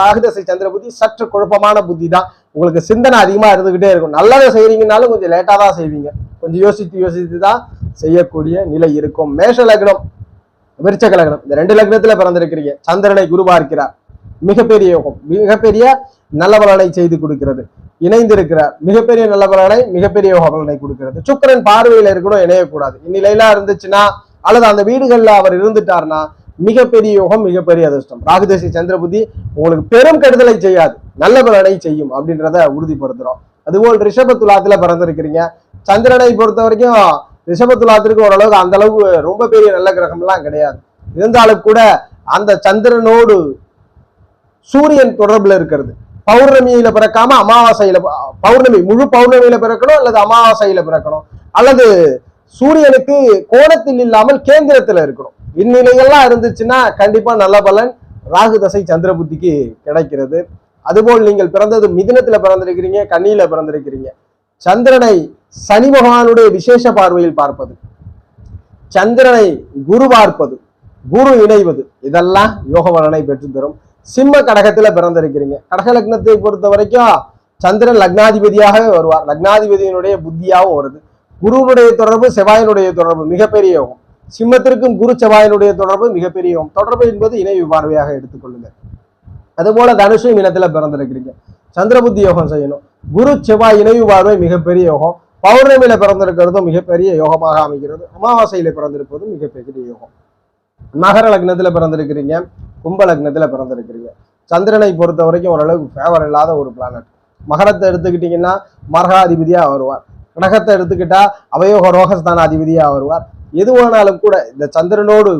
ராகுதசை சந்திர புத்தி சற்று குழப்பமான புத்தி தான் உங்களுக்கு சிந்தனை அதிகமா இருந்துகிட்டே இருக்கும். நல்லதை செய்கிறீங்கனாலும் கொஞ்சம் லேட்டா தான் செய்வீங்க. கொஞ்சம் யோசித்து யோசித்து தான் செய்யக்கூடிய நிலை இருக்கும். மேஷ லக்னம் விருச்சக லக்னம். இந்த ரெண்டு லக்னத்துல பிறந்திருக்கிறீங்க. சந்திரனை குரு இருக்கிறார் மிகப்பெரிய யோகம். மிகப்பெரிய நல்ல பலனை செய்து கொடுக்கிறது. இணைந்திருக்கிறார். மிகப்பெரிய நல்ல பலனை மிகப்பெரிய யோக பலனை கொடுக்கிறது. சுக்கரன் பார்வையில இருக்கணும் இணையக்கூடாது. இந்நிலையெல்லாம் இருந்துச்சுன்னா அல்லது அந்த வீடுகள்ல அவர் இருந்துட்டார்னா மிகப்பெரிய யோகம் மிகப்பெரிய அதிர்ஷ்டம். ராகுதேசி சந்திரபுத்தி உங்களுக்கு பெரும் கெடுதலை செய்யாது. நல்ல பலனை செய்யும் அப்படின்றத உறுதிப்படுத்துறோம். அதுபோல் ரிஷப துலாத்துல பிறந்திருக்கிறீங்க. சந்திரனை பொறுத்த வரைக்கும் ரிஷப துலாத்திற்கு ஓரளவுக்கு அந்த அளவுக்கு ரொம்ப பெரிய நல்ல கிரகம்லாம் கிடையாது. இருந்தாலும் கூட அந்த சந்திரனோடு சூரியன் தொடர்புல இருக்கிறது. பௌர்ணமியில பிறக்காம அமாவாசையில பௌர்ணமி முழு பௌர்ணமியில பிறக்கணும் அல்லது அமாவாசையில பிறக்கணும். அல்லது சூரியனுக்கு கோணத்தில் இல்லாமல் கேந்திரத்துல இருக்கணும். இந்நிலையெல்லாம் இருந்துச்சுன்னா கண்டிப்பா நல்ல பலன். ராகு தசை சந்திர புத்திக்கு கிடைக்கிறது. அதுபோல் நீங்கள் பிறந்தது மிதினத்துல பிறந்திருக்கிறீங்க கண்ணியில பிறந்திருக்கிறீங்க. சந்திரனை சனி பகவானுடைய விசேஷ பார்வையில் பார்ப்பது. சந்திரனை குரு பார்ப்பது. குரு இணைவது. இதெல்லாம் யோக பலனை பெற்றுத் தரும். சிம்ம கடகத்துல பிறந்திருக்கிறீங்க. கடக லக்னத்தை பொறுத்த வரைக்கும் சந்திரன் லக்னாதிபதியாகவே வருவார். லக்னாதிபதியினுடைய புத்தியாகவும் வருது. குருவுடைய தொடர்பு செவ்வாயினுடைய தொடர்பு மிகப்பெரிய யோகம். சிம்மத்திற்கும் குரு செவ்வாயினுடைய தொடர்பு மிகப்பெரிய தொடர்பு என்பது இணைவு பார்வையாக எடுத்துக்கொள்ளுங்க அதுபோல தனுஷும் இனத்துல பிறந்திருக்கிறீங்க. சந்திரபுத்தி யோகம் செய்யணும். குரு செவ்வாய் இணைவு பார்வை மிகப்பெரிய யோகம். பௌர்ணமியில பிறந்திருக்கிறதும் மிகப்பெரிய யோகமாக அமைகிறது. அமாவாசையில பிறந்திருப்பதும் மிகப்பெரிய யோகம். மகர லக்னத்துல பிறந்திருக்கிறீங்க. கும்ப லக்னத்துல பிறந்திருக்கிறீங்க. சந்திரனை பொறுத்த வரைக்கும் ஓரளவுக்கு ஃபேவர் இல்லாத ஒரு பிளானட் மகரத்தை எடுத்துக்கிட்டீங்கன்னா மரகாதிபதியா வருவார். கடகத்தை எடுத்துக்கிட்டா அவயோக ரோகஸ்தான அதிபதியா வருவார். எதுவானாலும் கூட இந்த சந்திரனோடு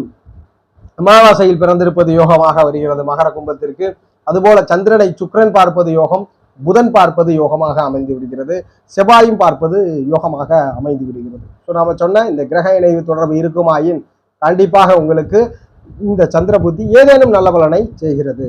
அமாவாசையில் பிறந்திருப்பது யோகமாக வருகிறது. மகர கும்பத்திற்கு. அதுபோல சந்திரனை சுக்கரன் பார்ப்பது யோகம் புதன் பார்ப்பது யோகமாக அமைந்து விடுகிறது. செவ்வாயும் பார்ப்பது யோகமாக அமைந்து விடுகிறது. ஸோ நாம சொன்ன இந்த கிரக இணைவு தொடர்பு இருக்குமாயின் கண்டிப்பாக உங்களுக்கு இந்த சந்திர புத்தி ஏதேனும் நல்ல பலனை செய்கிறது.